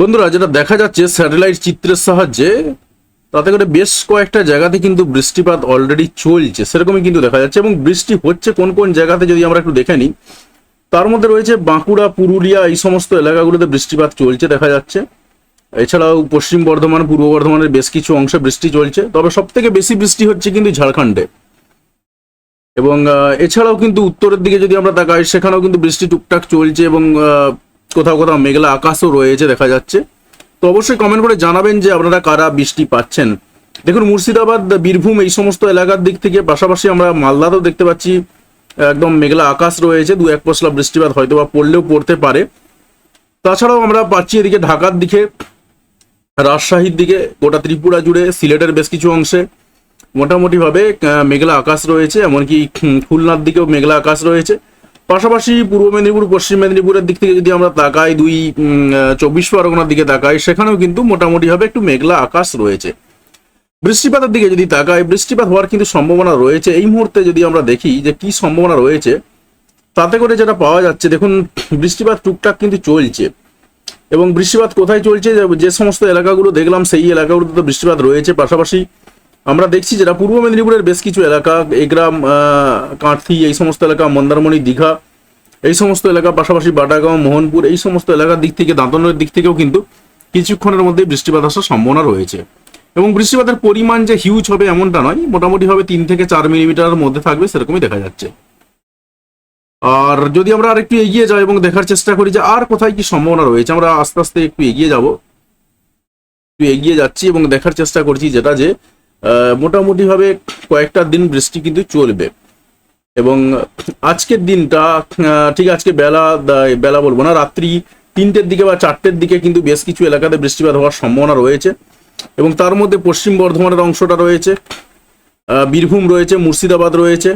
বন্ধুরা, যেটা দেখা যাচ্ছে স্যাটেলাইট চিত্রের সাহায্যে, তাতে করে বেশ কয়েকটা জায়গাতে কিন্তু বৃষ্টিপাত অলরেডি চলছে। সেরকমই কিন্তু দেখা যাচ্ছে এবং বৃষ্টি হচ্ছে কোন কোন জায়গাতে যদি আমরা একটু দেখে নিই, তার মধ্যে রয়েছে বাঁকুড়া, পুরুলিয়া, এই সমস্ত এলাকাগুলোতে বৃষ্টিপাত চলছে দেখা যাচ্ছে। এছাড়াও পশ্চিম বর্ধমান, পূর্ব বর্ধমানের বেশ কিছু অংশে বৃষ্টি চলছে। তবে সব থেকে বেশি বৃষ্টি হচ্ছে কিন্তু ঝাড়খণ্ডে। এবং এছাড়াও কিন্তু উত্তরের দিকে যদি আমরা তাকাই, সেখানেও কিন্তু বৃষ্টি টুকটাক চলছে এবং কোথাও কোথাও মেঘলা আকাশও রয়েছে, দেখা যাচ্ছে। তো অবশ্যই কমেন্ট করে জানাবেন যে আপনারা কারা বৃষ্টি পাচ্ছেন। দেখুন, মুর্শিদাবাদ, বীরভূম এই সমস্ত এলাকার দিক থেকে পাশাপাশি আমরা মালদাতেও দেখতে পাচ্ছি, একদম মেঘলা আকাশ রয়েছে, দু এক পশলা বৃষ্টিপাত হয়তো বা পড়লেও পড়তে পারে। তাছাড়াও আমরা পাচ্ছি এদিকে ঢাকার দিকে, রাজশাহীর দিকে, গোটা ত্রিপুরা জুড়ে, সিলেটের বেশ কিছু অংশে। মোটামুটিভাবে মেঘলা আকাশ রয়েছে, এমনকি খুলনার দিকেও মেঘলা আকাশ রয়েছে। পাশাপাশি পূর্ব মেদিনীপুর, পশ্চিম মেদিনীপুরের দিক থেকে যদি আমরা তাকাই, দুই চব্বিশ পরগনার দিকে তাকাই, সেখানেও কিন্তু মোটামুটিভাবে একটু মেঘলা আকাশ রয়েছে। বৃষ্টিপাতের দিকে যদি তাকাই, বৃষ্টিপাত হওয়ার কিন্তু সম্ভাবনা রয়েছে। এই মুহূর্তে যদি আমরা দেখি যে কি সম্ভাবনা রয়েছে, তাতে করে যেটা পাওয়া যাচ্ছে, দেখুন, বৃষ্টিপাত টুকটাক কিন্তু চলছে। এবং বৃষ্টিপাত কোথায় চলছে যে- সমস্ত এলাকাগুলো দেখলাম, সেই এলাকাগুলোতে তো বৃষ্টিপাত রয়েছে। পাশাপাশি আমরা দেখছি যেটা পূর্ব মেদিনীপুরের বেশ কিছু এলাকা এগ্রাম কাঁথি, এই সমস্ত এলাকা, মন্দারমণি, দীঘা, এই সমস্ত এলাকা, পাশাপাশি বাটাগাঁও মোহনপুর, এই সমস্ত এলাকার দিক থেকে, দাঁতনের দিক থেকেও কিন্তু কিছুক্ষণের মধ্যে বৃষ্টিপাত আসার সম্ভাবনা রয়েছে। এবং বৃষ্টিপাতের পরিমাণ যে হিউজ হবে এমনটা নয়, মোটামুটি হবে তিন থেকে চার মিলিমিটারের মধ্যে থাকবে, সেরকমই দেখা যাচ্ছে। আর যদি আমরা আর একটু এগিয়ে যাই এবং দেখার চেষ্টা করি যে আর কোথায় কি সম্ভাবনা রয়েছে, আমরা আস্তে আস্তে একটু এগিয়ে যাব। একটু এগিয়ে যাচ্ছি এবং দেখার চেষ্টা করছি যেটা যে মোটামুটিভাবে কয়েকটা দিন বৃষ্টি কিন্তু চলবে। এবং আজকের দিনটা ঠিক আজকে বেলা বেলা বলব না, রাত্রি তিনটের দিকে বা চারটের দিকে কিন্তু বেশ কিছু এলাকাতে বৃষ্টিপাত হওয়ার সম্ভাবনা রয়েছে। এবং তার মধ্যে পশ্চিম বর্ধমানের অংশটা রয়েছে বীরভূম রয়েছে, মুর্শিদাবাদ রয়েছে।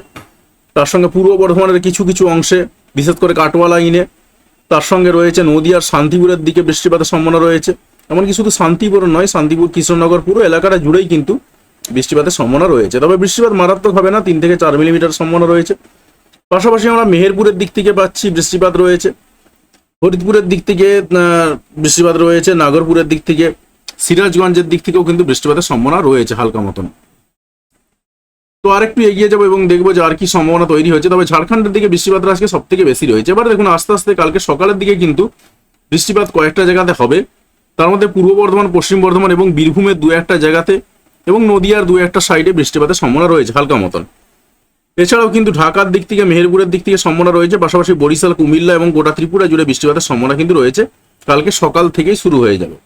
তার সঙ্গে পূর্ব বর্ধমানের কিছু কিছু অংশে, বিশেষ করে কাটোয়া লাইনে তার সঙ্গে রয়েছে নদিয়ার শান্তিপুরের দিকে বৃষ্টিপাতের সম্ভাবনা রয়েছে। এমনকি শুধু শান্তিপুর নয়, শান্তিপুর, কৃষ্ণনগর পুরো এলাকাটা জুড়েই কিন্তু বৃষ্টিপাতের সম্ভাবনা রয়েছে। তবে বৃষ্টিপাত মারাত্মক হবে না, তিন থেকে চার মিলিমিটার সম্ভাবনা রয়েছে। পাশাপাশি আমরা মেহেরপুরের দিক থেকে পাচ্ছি বৃষ্টিপাত রয়েছে। ফরিদপুরের দিক থেকে বৃষ্টিপাত রয়েছে। নাগরপুরের দিক থেকে, সিরাজগঞ্জের দিক থেকেও কিন্তু বৃষ্টিপাতের সম্ভাবনা রয়েছে হালকা মতন। তো আরেকটু এগিয়ে যাব এবং দেখব যে আর কি সম্ভাবনা তৈরি হয়েছে। তবে ঝাড়খণ্ডের দিকে বৃষ্টিপাতটা আজকে সব থেকে বেশি রয়েছে। এবার দেখুন, আস্তে আস্তে কালকে সকালের দিকে কিন্তু বৃষ্টিপাত কয়েকটা জায়গাতে হবে। তার মধ্যে পূর্ব বর্ধমান, পশ্চিম বর্ধমান এবং বীরভূমের দু একটা জায়গাতে এবং নদিয়ার দু একটা সাইডে বৃষ্টিপাতের সম্ভাবনা রয়েছে হালকা মতন। এছাড়াও কিন্তু ঢাকার দিক থেকে, মেহেরপুরের দিক থেকে সম্ভাবনা রয়েছে, পাশাপাশি বরিশাল, কুমিল্লা এবং গোটা ত্রিপুরা জুড়ে বৃষ্টিপাতের সম্ভাবনা কিন্তু রয়েছে। কালকে সকাল থেকেই শুরু হয়ে যাবে।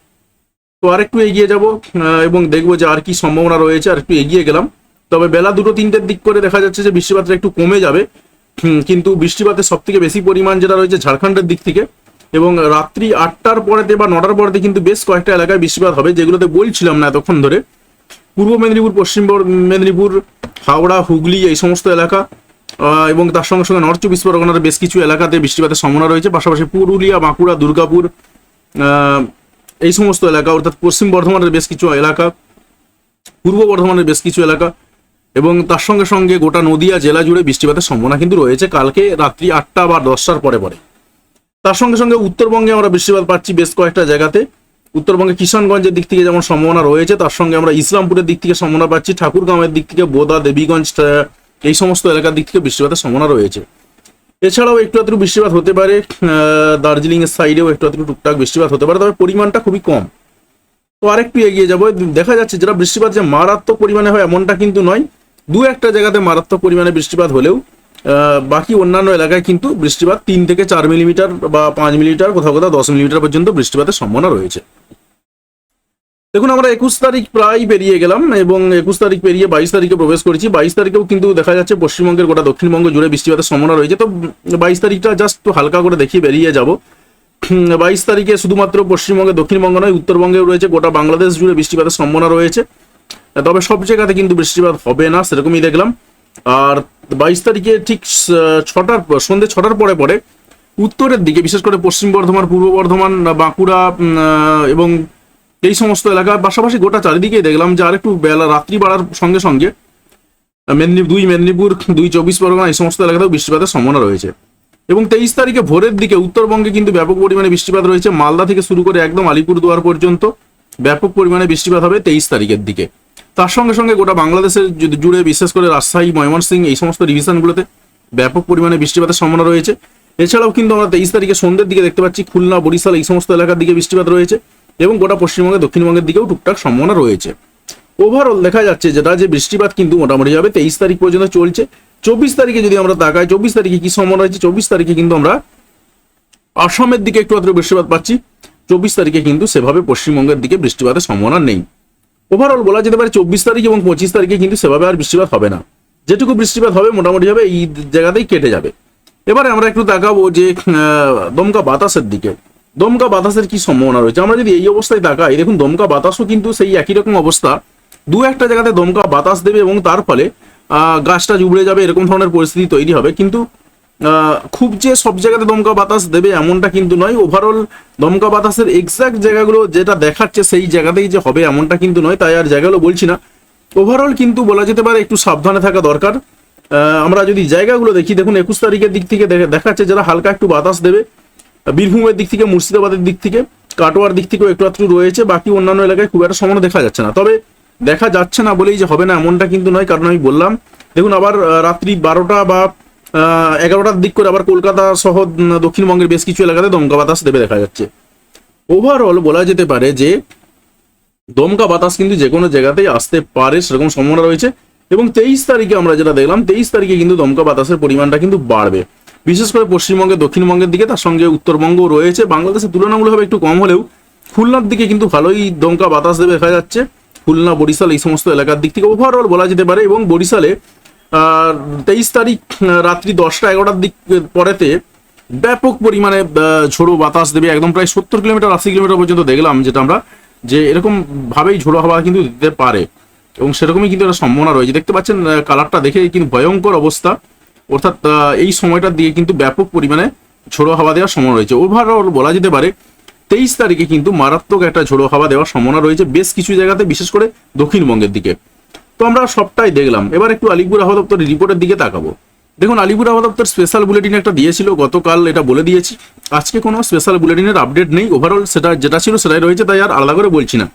তো আরেকটু এগিয়ে যাব এবং দেখব যে আর কি সম্ভাবনা রয়েছে, আর একটু এগিয়ে গেলাম। তবে বেলা দুটো তিনটের দিক করে দেখা যাচ্ছে যে বৃষ্টিপাতটা একটু কমে যাবে। কিন্তু বৃষ্টিপাতের সব থেকে বেশি পরিমাণ যেটা রয়েছে ঝাড়খণ্ডের দিক থেকে। এবং রাত্রি আটটার পরেতে বা নটার পরেতে কিন্তু বেশ কয়েকটা এলাকায় বৃষ্টিপাত হবে, যেগুলোতে বলছিলাম না এতক্ষণ ধরে। পূর্ব মেদিনীপুর, পশ্চিম মেদিনীপুর, হাওড়া, হুগলি এই সমস্ত এলাকা এবং তার সঙ্গে সঙ্গে নর্থ চব্বিশ পরগনার বেশ কিছু এলাকাতে বৃষ্টিপাতের সম্ভাবনা রয়েছে, পাশাপাশি পুরুলিয়া, বাঁকুড়া, দুর্গাপুর এই সমস্ত এলাকা, অর্থাৎ পশ্চিম বর্ধমানের বেশ কিছু এলাকা, পূর্ব বর্ধমানের বেশ কিছু এলাকা, এবং তার সঙ্গে সঙ্গে গোটা নদিয়া জেলা জুড়ে বৃষ্টিপাতের সম্ভাবনা কিন্তু রয়েছে, কালকে রাত্রি আটটা বা দশটার পরে পরে। তার সঙ্গে সঙ্গে উত্তরবঙ্গে আমরা বৃষ্টিপাত পাচ্ছি বেশ কয়েকটা জায়গাতে উত্তরবঙ্গে কিষানগঞ্জের দিক থেকে যেমন সম্ভাবনা রয়েছে, তার সঙ্গে আমরা ইসলামপুরের দিক থেকে সম্ভাবনা পাচ্ছি, ঠাকুরগাঁওয়ের দিক থেকে বোদা, দেবীগঞ্জ এই সমস্ত এলাকার দিক থেকে বৃষ্টিপাতের সম্ভাবনা রয়েছে। এছাড়াও একটু আধটু বৃষ্টিপাত হতে পারে দার্জিলিং এর সাইডেও একটু আধটু টুকটাক বৃষ্টিপাত হতে পারে, তবে পরিমাণটা খুবই কম। তো আরেকটু এগিয়ে যাব দেখা যাচ্ছে যেটা বৃষ্টিপাত যে মারাত্মক পরিমাণে হয় এমনটা কিন্তু নয় দু একটা জায়গাতে মারাত্মক পরিমাণে বৃষ্টিপাত হলেও বাকি অন্যান্য এলাকায় কিন্তু বৃষ্টিপাত তিন থেকে চার মিলিমিটার বা পাঁচ মিলিমিটার, কোথাও কোথাও দশ মিলিমিটার পর্যন্ত বৃষ্টিপাতের সম্ভাবনা রয়েছে। দেখুন, আমরা একুশ তারিখ প্রায় পেরিয়ে গেলাম এবং একুশ তারিখ পেরিয়ে বাইশ তারিখে প্রবেশ করেছি। বাইশ তারিখেও কিন্তু দেখা যাচ্ছে পশ্চিমবঙ্গের গোটা দক্ষিণবঙ্গ জুড়ে বৃষ্টিপাতের সম্ভাবনা রয়েছে। তো বাইশ তারিখটা জাস্ট হালকা করে দেখিয়ে বেরিয়ে যাব। বাইশ তারিখে শুধুমাত্র পশ্চিমবঙ্গে, দক্ষিণবঙ্গ নয়, উত্তরবঙ্গেও রয়েছে গোটা বাংলাদেশ জুড়ে বৃষ্টিপাতের সম্ভাবনা রয়েছে। তবে সব জায়গাতে কিন্তু বৃষ্টিপাত হবে না, সেরকমই দেখলাম। আর বাইশ তারিখে ঠিক ছটার সন্ধ্যে ছটার পরে পরে উত্তরের দিকে, বিশেষ করে পশ্চিম বর্ধমান, পূর্ব বর্ধমান বাঁকুড়া এবং এই সমস্ত এলাকা পাশাপাশি গোটা চারিদিকে দেখলাম যে আরেকটু বেলা, রাত্রি বাড়ার সঙ্গে সঙ্গে মেদিনীপুর দুই মেদিনীপুর, দুই চব্বিশ পরগনা, এই সমস্ত এলাকাতেও বৃষ্টিপাতের সম্ভাবনা রয়েছে। এবং তেইশ তারিখে ভোরের দিকে উত্তরবঙ্গে কিন্তু ব্যাপক পরিমাণে বৃষ্টিপাত রয়েছে। মালদা থেকে শুরু করে একদম আলিপুরদুয়ার পর্যন্ত ব্যাপক পরিমাণে বৃষ্টিপাত হবে তেইশ তারিখের দিকে। তার সঙ্গে সঙ্গে গোটা বাংলাদেশের জু- জুড়ে বিশেষ করে রাজশাহী, ময়মনসিংহ এই সমস্ত ডিভিশনগুলোতে ব্যাপক পরিমাণে বৃষ্টিপাতের সম্ভাবনা রয়েছে। এছাড়াও কিন্তু আমরা তেইশ তারিখে সন্ধ্যের দিকে দেখতে পাচ্ছি খুলনা, বরিশাল এই সমস্ত এলাকার দিকে বৃষ্টিপাত রয়েছে এবং গোটা পশ্চিমবঙ্গে দক্ষিণবঙ্গের দিকেও টুকটাক সম্ভাবনা রয়েছে। ওভারঅল দেখা যাচ্ছে যেটা যে বৃষ্টিপাত কিন্তু মোটামুটি যাবে তেইশ তারিখ পর্যন্ত চলছে। চব্বিশ তারিখে যদি আমরা তাকাই, চব্বিশ তারিখে কি সম্ভাবনা রয়েছে? চব্বিশ তারিখে কিন্তু আমরা আসামের দিকে একটু বৃষ্টিপাত পাচ্ছি। চব্বিশ তারিখে কিন্তু সেভাবে পশ্চিমবঙ্গের দিকে বৃষ্টিপাতের সম্ভাবনা নেই। ওভারঅল বলা যেতে পারে চব্বিশ তারিখ এবং পঁচিশ তারিখে কিন্তু সেভাবে আর বৃষ্টিপাত হবে না। যেটুকু বৃষ্টিপাত হবে মোটামুটি হবে এই জায়গাতেই কেটে যাবে। এবারে আমরা একটু তাকাবো যে দমকা বাতাসের দিকে। দমকা বাতাসের কি সম্ভাবনা রয়েছে? আমরা যদি এই অবস্থায় তাকাই, দেখুন দমকা বাতাসও কিন্তু সেই একই রকম অবস্থা। দু একটা জায়গাতে দমকা বাতাস দেবে এবং তার ফলে গাছটা জুবড়ে যাবে, এরকম ধরনের পরিস্থিতি তৈরি হবে। কিন্তু খুব যে সব জায়গাতে দমকা বাতাস দেবে এমনটা কিন্তু নয়। ওভারঅল দমকা বাতাসের এক্সাক্ট জায়গাগুলো যেটা দেখাচ্ছে সেই জায়গাতেই যে হবে এমনটা কিন্তু নয়, তাই আর জায়গাগুলো বলছি না। ওভারঅল কিন্তু বলা যেতে পারে একটু সাবধানে থাকা দরকার। আমরা যদি জায়গাগুলো দেখি, দেখুন একুশ তারিখের দিক থেকে দেখাচ্ছে যারা হালকা একটু বাতাস দেবে। বীরভূমের দিক থেকে, মুর্শিদাবাদের দিক থেকে, কাটোয়ার দিক থেকেও একটু একটু রয়েছে, বাকি অন্যান্য এলাকায় খুব একটা সম্ভাবনা দেখা যাচ্ছে না। তবে দেখা যাচ্ছে না বলেই যে হবে না এমনটা কিন্তু নয়, কারণ আমি বললাম। দেখুন আবার রাত্রি বারোটা বা এগারোটার দিক করে আবার কলকাতা সহ দক্ষিণবঙ্গের বেশ কিছু এলাকাতে দমকা বাতাস দেবে দেখা যাচ্ছে। ওভারঅল বলা যেতে পারে যে, দমকা বাতাস কিন্তু যে কোনো জায়গাতেই আসতে পারে সেরকম সম্ভাবনা রয়েছে এবং তেইশ তারিখে আমরা যেটা দেখলাম, তেইশ তারিখে কিন্তু দমকা বাতাসের পরিমাণটা কিন্তু বাড়বে। বিশেষ করে পশ্চিমবঙ্গে, দক্ষিণবঙ্গের দিকে, তার সঙ্গে উত্তরবঙ্গ রয়েছে। বাংলাদেশের তুলনামূলকভাবে একটু কম হলেও খুলনার দিকে কিন্তু ভালোই দমকা বাতাস দেবে দেখা যাচ্ছে। খুলনা, বরিশাল এই সমস্ত এলাকার দিক থেকে ওভারঅল বলা যেতে পারে এবং বরিশালে তেইশ তারিখ রাত্রি দশটা এগারোটার দিক পরেতে ব্যাপক পরিমাণে ঝোড়ো বাতাস দেবে। একদম প্রায় সত্তর কিলোমিটার, আশি কিলোমিটার পর্যন্ত দেখলাম যেটা আমরা, যে এরকম ভাবেই ঝোড়ো হাওয়া কিন্তু দিতে পারে। এবং সেরকমই কিন্তু একটা সম্ভাবনা রয়েছে। দেখতে পাচ্ছেন কালারটা দেখে কিন্তু ভয়ঙ্কর অবস্থা। অর্থাৎ এই সময়টার দিকে কিন্তু ব্যাপক পরিমাণে ঝোড়ো হাওয়া দেওয়ার সম্ভাবনা রয়েছে। ওভারঅল বলা যেতে পারে, তেইশ তারিখে কিন্তু মারাত্মক একটা ঝোড়ো হাওয়া দেওয়ার সম্ভাবনা রয়েছে বেশ কিছু জায়গাতে, বিশেষ করে দক্ষিণবঙ্গের দিকে। তো আমরা সবটাই দেখলাম। এবার একটু আলিপুর আবহাওয়া দপ্তরের রিপোর্টের দিকে তাকাবো। দেখুন, আলিপুর আবহাওয়া দপ্তর স্পেশাল বুলেটিন একটা দিয়েছিল, গতকাল এটা বলে দিয়েছি। আজকে কোনো স্পেশাল বুলেটিনের আপডেট নেই। ওভারঅল সেটা যেটা ছিল সেটাই রয়েছে, তাই আর আলাদা করে বলছি না।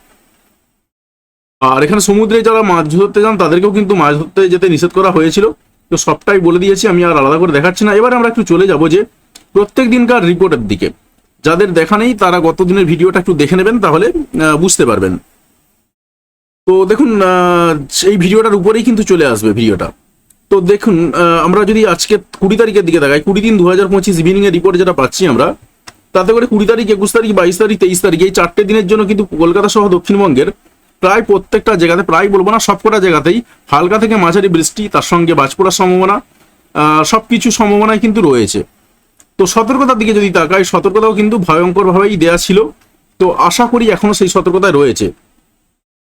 আর এখানে সমুদ্রে যারা মাছ ধরতে যান, তাদেরকেও কিন্তু মাছ ধরতে যেতে নিষেধ করা হয়েছিল। তো সবটাই বলে দিয়েছি, আমি আর আলাদা করে দেখাচ্ছি না। এবার আমরা একটু চলে যাব যে প্রত্যেক দিনকার রিপোর্টের দিকে। যাদের দেখা নেই, তারা গত দিনের ভিডিওটা একটু দেখে নেবেন, তাহলে বুঝতে পারবেন। তো দেখুন এই ভিডিওটার উপরেই কিন্তু চলে আসবে ভিডিওটা। তো দেখুন আমরা যদি আজকে কুড়ি তারিখের দিকে দেখাই, কুড়ি দিন দু হাজার পঁচিশ ইভিনিং এর রিপোর্ট যেটা পাচ্ছি আমরা, তাতে করে কুড়ি তারিখ, একুশ তারিখ, বাইশ তারিখ, তেইশ তারিখ, এই চারটে দিনের জন্য কিন্তু কলকাতা সহ দক্ষিণবঙ্গের প্রায় প্রত্যেকটা জায়গাতে, প্রায় বলব না, সবকটা জায়গাতেই হালকা থেকে মাঝারি বৃষ্টি, তার সঙ্গে বাজ পড়ার সম্ভাবনা সব কিছু সম্ভাবনাই কিন্তু রয়েছে। তো সতর্কতার দিকে যদি তাকাই, সতর্কতাও কিন্তু ভয়ঙ্করভাবেই দেয়া ছিল। তো আশা করি এখনও সেই সতর্কতায় রয়েছে।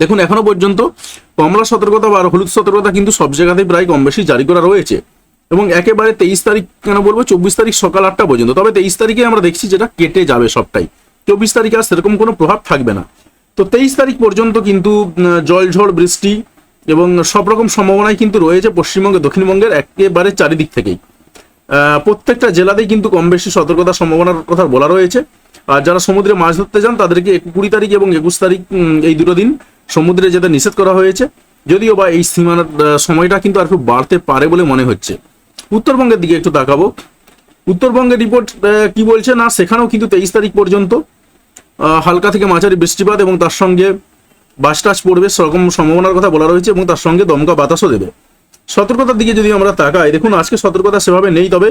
দেখুন, এখনও পর্যন্ত কমলা সতর্কতা বা হলুদ সতর্কতা কিন্তু সব জায়গাতেই প্রায় কম বেশি জারি করা রয়েছে। এবং একেবারে তেইশ তারিখ কেন বলব? চব্বিশ তারিখ সকাল আটটা পর্যন্ত। তবে তেইশ তারিখে আমরা দেখছি যেটা কেটে যাবে সবটাই। চব্বিশ তারিখে আর সেরকম কোনো প্রভাব থাকবে না। তো তেইশ তারিখ পর্যন্ত কিন্তু জলঝড় বৃষ্টি এবং সব রকম সম্ভাবনাই কিন্তু রয়েছে পশ্চিমবঙ্গে, দক্ষিণবঙ্গের একেবারে চারিদিক থেকেই। প্রত্যেকটা জেলাতেই কিন্তু কম বেশি সতর্কতার সম্ভাবনার কথা বলা রয়েছে। আর যারা সমুদ্রে মাছ ধরতে যান, তাদেরকে কুড়ি তারিখ এবং একুশ তারিখ এই দুটো দিন সমুদ্রে যেতে নিষেধ করা হয়েছে, যদিও বা এই সীমানার সময়টা কিন্তু আর একটু বাড়তে পারে বলে মনে হচ্ছে। উত্তরবঙ্গের দিকে একটু তাকাবো। উত্তরবঙ্গের রিপোর্ট কি বলছে না, সেখানেও কিন্তু তেইশ তারিখ পর্যন্ত হালকা থেকে মাঝারি বৃষ্টিপাত এবং তার সঙ্গে বাস টাস পড়বে সেরকম সম্ভাবনার কথা বলা রয়েছে এবং তার সঙ্গে দমকা বাতাসও দেবে। সতর্কতার দিকে যদি আমরা তাকাই, দেখুন আজকে সতর্কতা সেভাবে নেই, তবে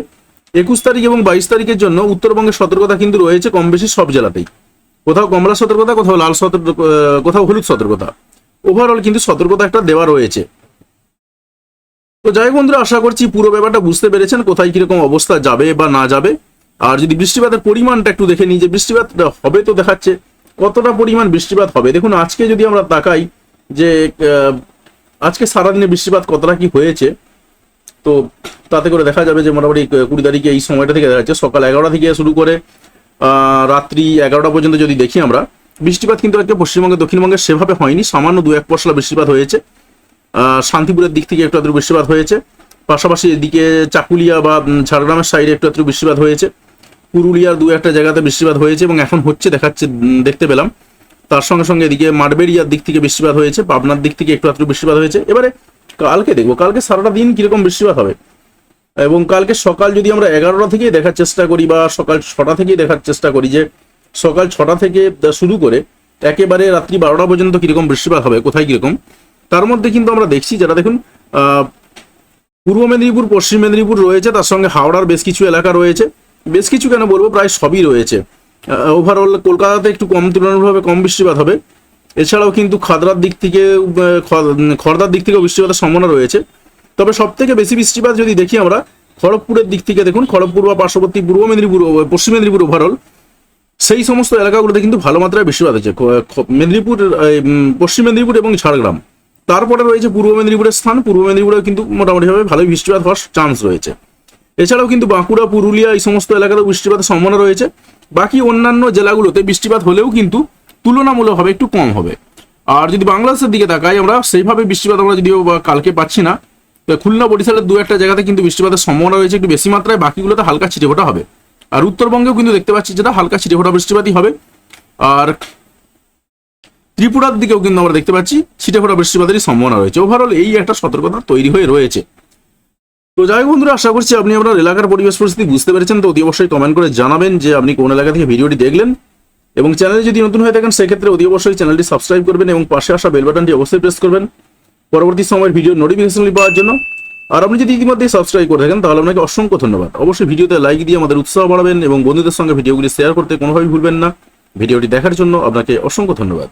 একুশ তারিখ এবং বাইশ তারিখের জন্য উত্তরবঙ্গের সতর্কতা কিন্তু রয়েছে কম বেশি সব জেলাতেই। কোথাও কমলা সতর্কতা, কোথাও লাল সতর্ক কোথাও হলুদ সতর্কতা। ওভারঅল কিন্তু সতর্কতা একটা দেওয়া রয়েছে। তো যাই বন্ধুরা, আশা করছি পুরো ব্যাপারটা বুঝতে পেরেছেন, কোথায় কীরকম অবস্থা যাবে বা না যাবে। আর যদি বৃষ্টিপাতের পরিমাণটা একটু দেখে নিই, যে বৃষ্টিপাত হবে তো দেখাচ্ছে, কতটা পরিমাণ বৃষ্টিপাত হবে। দেখুন, আজকে যদি আমরা তাকাই যে আজকে সারাদিনে বৃষ্টিপাত কতটা কি হয়েছে, তো তাতে করে দেখা যাবে যে মোটামুটি কুড়ি তারিখে এই সময়টা থেকে দেখা যাচ্ছে, সকাল এগারোটা থেকে শুরু করে রাত্রি এগারোটা পর্যন্ত যদি দেখি আমরা, বৃষ্টিপাত কিন্তু আজকে পশ্চিমবঙ্গে দক্ষিণবঙ্গে সেভাবে হয়নি। সামান্য দু এক পশলা বৃষ্টিপাত হয়েছে। শান্তিপুরের দিক থেকে একটু আধটু বৃষ্টিপাত হয়েছে। পাশাপাশি এদিকে চাকুলিয়া বা ঝাড়গ্রামের সাইডে একটু একটু বৃষ্টিপাত হয়েছে। পুরুলিয়ার দু একটা জায়গাতে বৃষ্টিপাত হয়েছে এবং এখন হচ্ছে দেখাচ্ছে দেখতে পেলাম। তার সঙ্গে সঙ্গে এদিকে মাঠবেড়িয়ার দিক থেকে বৃষ্টিপাত হয়েছে, পাবনার দিক থেকে একটু একটু বৃষ্টিপাত হয়েছে। এবারে কালকে দেখব, কালকে সারাটা দিন কীরকম বৃষ্টিপাত হবে? এবং কালকে সকাল যদি আমরা এগারোটা থেকেই দেখার চেষ্টা করি বা সকাল ছটা থেকেই দেখার চেষ্টা করি যে সকাল ছটা থেকে শুরু করে একেবারে রাত্রি বারোটা পর্যন্ত কীরকম বৃষ্টিপাত হবে কোথায় কীরকম তার মধ্যে কিন্তু আমরা দেখছি যারা দেখুন পূর্ব মেদিনীপুর পশ্চিম মেদিনীপুর রয়েছে তার সঙ্গে হাওড়ার বেশ কিছু এলাকা রয়েছে বেশ কিছু কেন বলব প্রায় সবই রয়েছে। ওভারঅল কলকাতাতে একটু কম তুলনামূলকভাবে কম বৃষ্টিপাত হবে। এছাড়াও কিন্তু খাদরার দিক থেকে আহ, খ- খড়দার দিক থেকেও বৃষ্টিপাতের সম্ভাবনা রয়েছে। তবে সব থেকে বেশি বৃষ্টিপাত যদি দেখি আমরা, খড়গপুরের দিক থেকে দেখুন, খড়গপুর বা পার্শ্ববর্তী পূর্ব মেদিনীপুর পশ্চিম মেদিনীপুর ওভারঅল সেই সমস্ত এলাকাগুলোতে কিন্তু ভালো মাত্রায় বৃষ্টিপাত হচ্ছে। মেদিনীপুর পশ্চিম মেদিনীপুর এবং ঝাড়গ্রাম। তারপরে রয়েছে পূর্ব মেদিনীপুরের স্থান। পূর্ব মেদিনীপুরেও কিন্তু মোটামুটিভাবে ভালোই বৃষ্টিপাত হওয়ার চান্স রয়েছে। এছাড়াও কিন্তু বাঁকুড়া, পুরুলিয়া এই সমস্ত এলাকাতেও বৃষ্টিপাতের সম্ভাবনা রয়েছে। বাকি অন্যান্য জেলাগুলোতে বৃষ্টিপাত হলেও কিন্তু তুলনামূলকভাবে একটু কম হবে। আর যদি বাংলাদেশের দিকে তাকাই আমরা, সেইভাবে বৃষ্টিপাত আমরা যদিও কালকে পাচ্ছি না খুলনা বরিশালের দু একটা জায়গাতে কিন্তু বৃষ্টিপাতের সম্ভাবনা রয়েছে, একটু বেশি মাত্রায়, বাকিগুলোতে হালকা ছিটেফোঁটা হবে। আর উত্তরবঙ্গেও কিন্তু দেখতে পাচ্ছি যেটা হালকা ছিটেফোঁটা বৃষ্টিপাতই হবে। আর ত্রিপুরার দিকেও কিন্তু আমরা দেখতে পাচ্ছি ছিটেফোঁটা বৃষ্টিপাতেরই সম্ভাবনা রয়েছে। ওভারঅল এই একটা সতর্কতা তৈরি হয়ে রয়েছে। তো যাই বন্ধুরা, আশা করছি আপনি আপনার এলাকার পরিবেশ পরিস্থিতি বুঝতে পেরেছেন। তো অতি অবশ্যই কমেন্ট করে জানাবেন যে আপনি কোন এলাকা থেকে ভিডিওটি দেখলেন। এবং চ্যানেলে যদি নতুন হয়ে থাকেন, সেক্ষেত্রে অতি অবশ্যই চ্যানেলটি সাবস্ক্রাইব করবেন এবং পাশে আসা বেল বাটনটি অবশ্যই প্রেস করবেন। পরবর্তী সময়ের ভিডিও নোটিফিকেশন পাওয়ার জন্য। আর আপনি যদি ইতিমধ্যে সাবস্ক্রাইব করে থাকেন, তাহলে আপনাকে অসংখ্য ধন্যবাদ। অবশ্যই ভিডিওতে লাইক দিয়ে আমাদের উৎসাহ বাড়াবেন এবং বন্ধুদের সঙ্গে ভিডিওগুলি শেয়ার করতে কোনোভাবেই ভুলবেন না। ভিডিওটি দেখার জন্য আপনাকে অসংখ্য ধন্যবাদ।